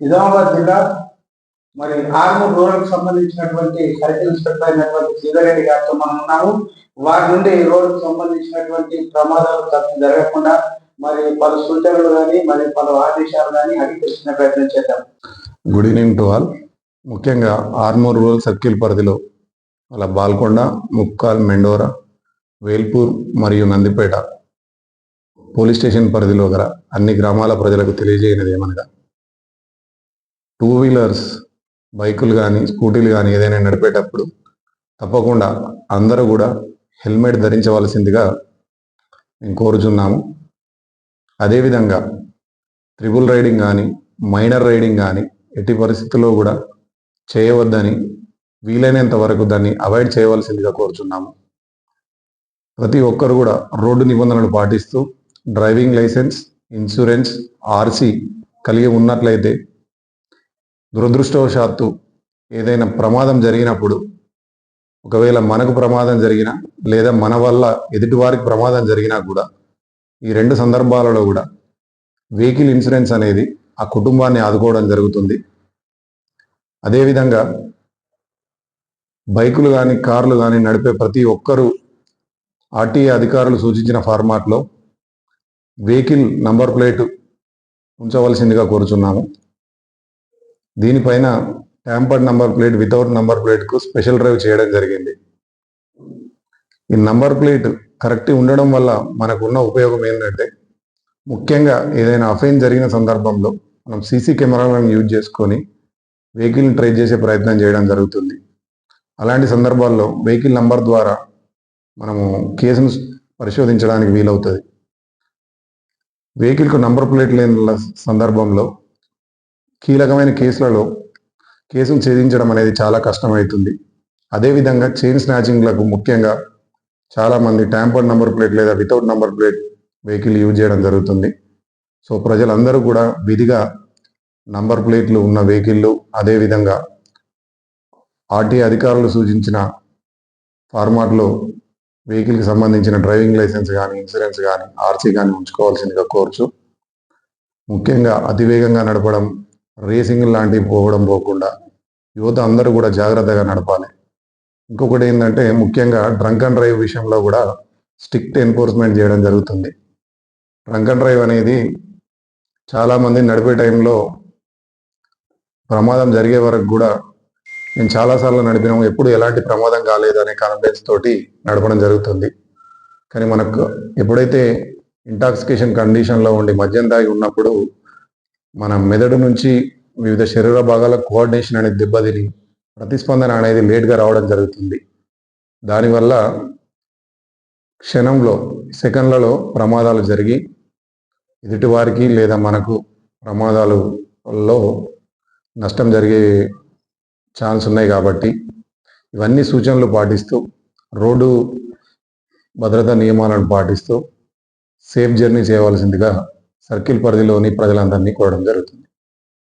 నిజామాబాద్ జిల్లా మరి ఆర్మూర్ రూరల్ సంబంధించినటువంటి సర్కిల్ ఇన్స్పెక్టర్ అయినటువంటి శ్రీధరెడ్డి గారితో మనం ఉన్నాము. వారి నుండి ఈ రోడ్డుకు సంబంధించినటువంటి ప్రమాదాలు తప్పు జరగకుండా మరి పలు సూచనలు కానీ మరి పలు ఆదేశాలు కానీ అడిగి ప్రయత్నం చేద్దాం. గుడ్ ఈవినింగ్ టు ఆల్ ముఖ్యంగా ఆర్మూర్ రూరల్ సర్కిల్ పరిధిలో అలా బాల్కొండ ముక్కాల్ మెండోరా వేల్పూర్ మరియు నందిపేట పోలీస్ స్టేషన్ పరిధిలో గల అన్ని గ్రామాల ప్రజలకు తెలియజేయనిది ఏమనగా టూ వీలర్స్ బైకులు కానీ స్కూటీలు కానీ ఏదైనా నడిపేటప్పుడు తప్పకుండా అందరూ కూడా హెల్మెట్ ధరించవలసిందిగా మేము కోరుచున్నాము. అదేవిధంగా ట్రిపుల్ రైడింగ్ కానీ మైనర్ రైడింగ్ కానీ ఎట్టి పరిస్థితుల్లో కూడా చేయవద్దని వీలైనంత వరకు దాన్ని అవాయిడ్ చేయవలసిందిగా కోరుచున్నాము. ప్రతి ఒక్కరు కూడా రోడ్డు నిబంధనలు పాటిస్తూ డ్రైవింగ్ లైసెన్స్ ఇన్సూరెన్స్ ఆర్సీ కలిగి ఉన్నట్లయితే దురదృష్టవశాత్తు ఏదైనా ప్రమాదం జరిగినప్పుడు ఒకవేళ మనకు ప్రమాదం జరిగినా లేదా మన వల్ల ఎదుటివారికి ప్రమాదం జరిగినా కూడా ఈ రెండు సందర్భాలలో కూడా వెహికల్ ఇన్సూరెన్స్ అనేది ఆ కుటుంబాన్ని ఆదుకోవడం జరుగుతుంది. అదేవిధంగా బైకులు కానీ కార్లు కానీ నడిపే ప్రతి ఒక్కరూ ఆర్టీఏ అధికారులు సూచించిన ఫార్మాట్లో వెహికల్ నంబర్ ప్లేటు ఉంచవలసిందిగా కోరుచున్నాము. దీనిపైన tampered number plate without number ప్లేట్కు special drive చేయడం జరిగింది. ఈ నంబర్ ప్లేట్ కరెక్ట్ ఉండడం వల్ల మనకున్న ఉపయోగం ఏంటంటే ముఖ్యంగా ఏదైనా అఫైన్ జరిగిన సందర్భంలో మనం సీసీ కెమెరాలను యూజ్ చేసుకొని వెహికల్ని ట్రేస్ చేసే ప్రయత్నం చేయడం జరుగుతుంది. అలాంటి సందర్భాల్లో వెహికల్ నంబర్ ద్వారా మనము కేసును పరిశోధించడానికి వీలవుతుంది. వెహికల్కు నంబర్ ప్లేట్ లేని సందర్భంలో కీలకమైన కేసులలో కేసులు ఛేదించడం అనేది చాలా కష్టమవుతుంది అదేవిధంగా చైన్ స్నాచింగ్లకు ముఖ్యంగా చాలామంది ట్యాంపర్డ్ నంబర్ ప్లేట్ లేదా without number plate vehicle use చేయడం జరుగుతుంది. సో ప్రజలందరూ కూడా విధిగా నంబర్ ప్లేట్లు ఉన్న వెహికల్లు అదేవిధంగా ఆర్టీ అధికారులు సూచించిన ఫార్మాట్లో వెహికల్కి సంబంధించిన డ్రైవింగ్ లైసెన్స్ కానీ ఇన్సూరెన్స్ కానీ ఆర్సీ కానీ ఉంచుకోవాల్సిందిగా కోరచ్చు ముఖ్యంగా అతివేగంగా నడపడం రేసింగ్ లాంటివి పోవడం పోకుండా యువత అందరూ కూడా జాగ్రత్తగా నడపాలి. ఇంకొకటి ఏంటంటే ముఖ్యంగా డ్రంక్ అండ్ డ్రైవ్ విషయంలో కూడా స్ట్రిక్ట్ ఎన్ఫోర్స్మెంట్ చేయడం జరుగుతుంది. డ్రంక్ అండ్ డ్రైవ్ అనేది చాలామంది నడిపే టైంలో ప్రమాదం జరిగే వరకు కూడా నేను చాలాసార్లు నడిపినాము ఎప్పుడు ఎలాంటి ప్రమాదం కాలేదు అనే కాన్ఫిడెన్స్ తోటి నడపడం జరుగుతుంది. కానీ మనకు ఎప్పుడైతే ఇంటాక్సికేషన్ కండిషన్లో ఉండి మద్యం తాగి ఉన్నప్పుడు మన మెదడు నుంచి వివిధ శరీర భాగాల కోఆర్డినేషన్ అనేది దెబ్బతిని ప్రతిస్పందన అనేది లేట్గా రావడం జరుగుతుంది. దానివల్ల క్షణంలో సెకండ్లలో ప్రమాదాలు జరిగి ఎదుటి వారికి లేదా మనకు ప్రమాదాలలో నష్టం జరిగే ఛాన్స్ ఉన్నాయి కాబట్టి ఇవన్నీ సూచనలు పాటిస్తూ రోడ్డు భద్రతా నియమాలను పాటిస్తూ సేఫ్ జర్నీ చేయవలసిందిగా సర్కిల్ పరిధిలోని ప్రజలందరినీ కోరడం జరుగుతుంది.